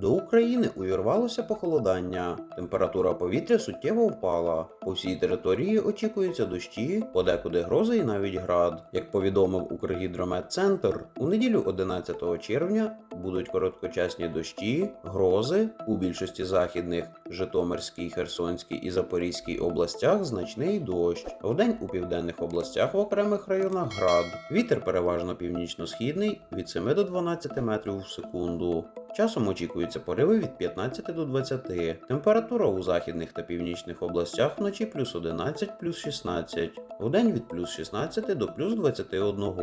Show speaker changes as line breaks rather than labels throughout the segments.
До України увірвалося похолодання. Температура повітря суттєво впала. По всій території очікуються дощі, подекуди грози і навіть град. Як повідомив Укргідрометцентр, у неділю 11 червня будуть короткочасні дощі, грози у більшості західних Житомирській, Херсонській і Запорізькій областях значний дощ. Вдень у південних областях в окремих районах град. Вітер переважно північно-східний від 7 до 12 метрів в секунду. Часом очікуються пориви від 15 до 20. Температура у західних та північних областях вночі плюс 11, плюс 16. Вдень від плюс 16 до плюс 21.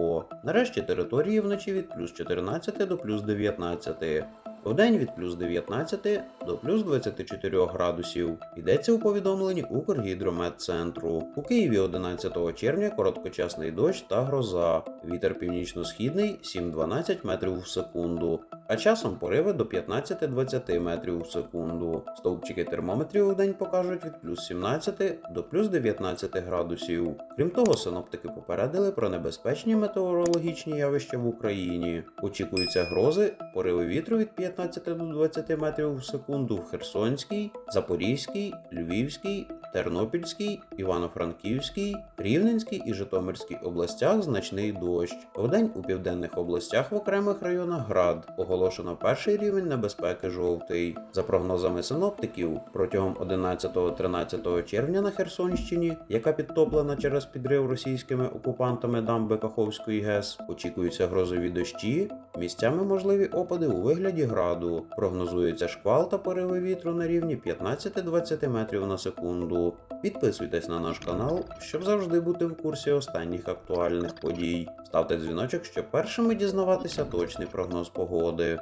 Нарешті території вночі від плюс 14 до плюс 19. Вдень від плюс 19 до плюс 24 градусів. Йдеться у повідомленні Укргідрометцентру. У Києві 11 червня короткочасний дощ та гроза. Вітер північно-східний 7-12 метрів в секунду, а часом пориви до 15-20 метрів в секунду. Стовпчики термометрів у день покажуть від плюс 17 до плюс 19 градусів. Крім того, синоптики попередили про небезпечні метеорологічні явища в Україні. Очікуються грози, пориви вітру від 15 до 20 метрів в секунду в Херсонській, Запорізькій, Львівській, Тернопільській, Івано-Франківській, Рівненській і Житомирській областях значний дощ. Вдень у південних областях в окремих районах град оголошено перший рівень небезпеки жовтий. За прогнозами синоптиків, протягом 11-13 червня на Херсонщині, яка підтоплена через підрив російськими окупантами дамби Каховської ГЕС, очікуються грозові дощі, місцями можливі опади у вигляді граду. Прогнозується шквал та пориви вітру на рівні 15-20 метрів на секунду. Підписуйтесь на наш канал, щоб завжди бути в курсі останніх актуальних подій. Ставте дзвіночок, щоб першими дізнаватися точний прогноз погоди.